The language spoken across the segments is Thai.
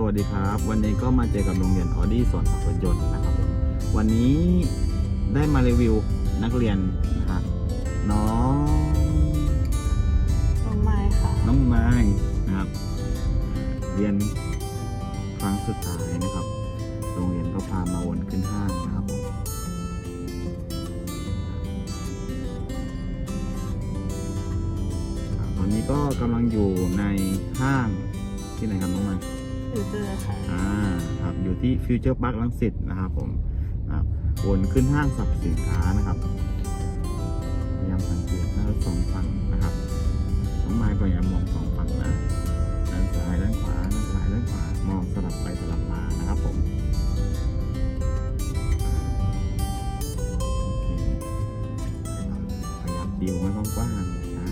สวัสดีครับ วันนี้ก็มาเจอกับโรงเรียนออดี้สอนขับรถยนต์นะครับผมวันนี้ได้มารีวิวนักเรียนนะฮะน้องน้องไม้ค่ะน้องไม้นะครับ เรียนครั้งสุดท้ายนะครับโรงเรียนก็พามาวนขึ้นห้างนะครับผมอ่าตอนนี้ก็กำลังอยู่ในห้างที่ไหนครับน้องไม้ ฟิวเจอร์ค่ะอ่าครับอยู่ที่ฟิวเจอร์พาร์คลังสิตนะครับผมครับวนขึ้นห้างสรรพสินค้านะครับพยายามสังเกตน้ารถสองฝั่งนะครับน้องไม้ก็อย่ามองสองฝั่งนะด้านซ้ายด้านขวาด้านซ้ายด้านขวามองสลับไปสลับมานะครับผมโอเคขยับดิวไม่กว้างๆใช่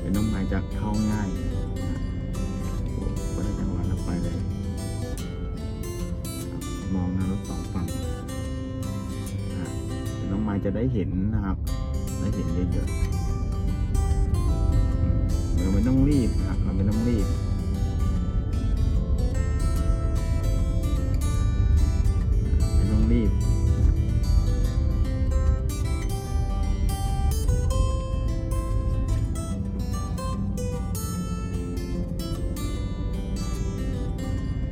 เป็นน้องไม้จะเข้าง่าย ไม้จะได้เห็นนะครับ ได้เห็นเยอะๆเราไม่ต้องรีบครับเราไม่ต้องรีบไม่ต้องรีบ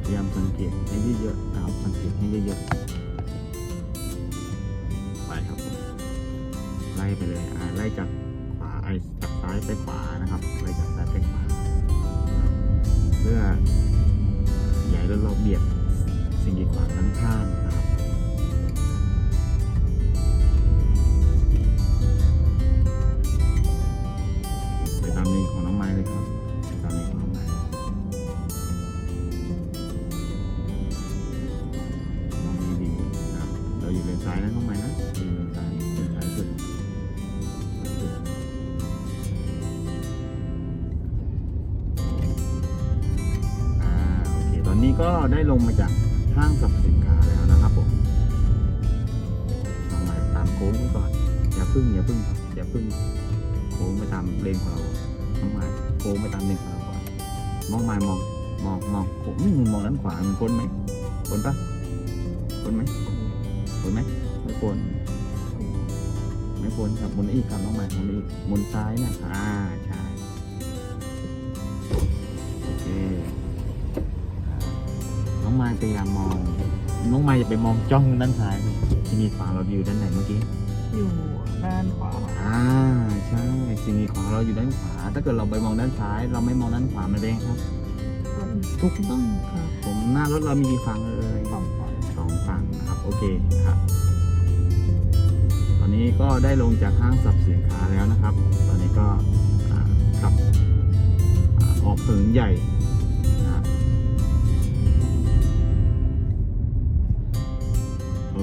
พยายามสังเกตให้เยอะๆนะครับสังเกตให้เยอะๆ ล่ไปเลยอ่าไล่จากขวาไอ้จากซ้ายไปขวานะครับไล่จากซ้ายไปขวาเพื่ออย่าให้รถเราเบียดสิ่งกีดขวางด้านข้างนะครับไปตามเลนของน้องไม้เลยครับไปตามเลนของน้องไม้มองดีๆนะครับเราอยู่เลนซ้ายนะน้องไม้นะ นี้ก็ได้ลงมาจากห้างสรรพสินค้าแล้วนะครับผมเอามาตามโค้งไว้ก่อน อย่าพึ่งอย่าพึ่งอย่าพึ่งโค้งไปตามเลนของเราน้องม้โค้งไปตามเลนของเราก่อนมองม้มองมองมองโอ้ยมึงมองด้านขวามันพ้นไหมพ้นปะพ้นไหมพ้นไหมไม่พ้นไม่พ้นครับมุนอีกครับน้องไม้หมุนอีกมุนซ้ายนะอ่าใช่ น้องไม้พยายามมอง น้องไม้อย่าไปมองจ้องด้านซ้ายดิที่มีขวาเราอยู่ด้านไหนเมื่อกี้ อยู่ด้านขวาอ่าใช่สิ่งมีของเราอยู่ด้านขวา ถ้าเกิดเราไปมองด้านซ้าย เราไม่มองด้านขวามันเป็นไงครับถูกต้องครับผมหน้ารถเรามีกี่ฝั่งเอ่ยสองฝั่งสองฝั่งนะครับ โอเคครับ ตอนนี้ก็ได้ลงจากห้างสรรพสินค้าแล้วนะครับ ตอนนี้ก็อ่าขับอ่าออกถนนใหญ่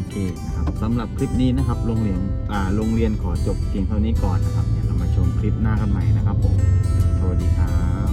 เคนะครับสำหรับคลิปนี้นะครับโรงเรียนอ่าโรงเรียนขอจบเพียงเท่านี้ก่อนนะครับเดี๋ยวเรามาชมคลิปหน้ากันใหม่นะครับผมสวัสดีครับ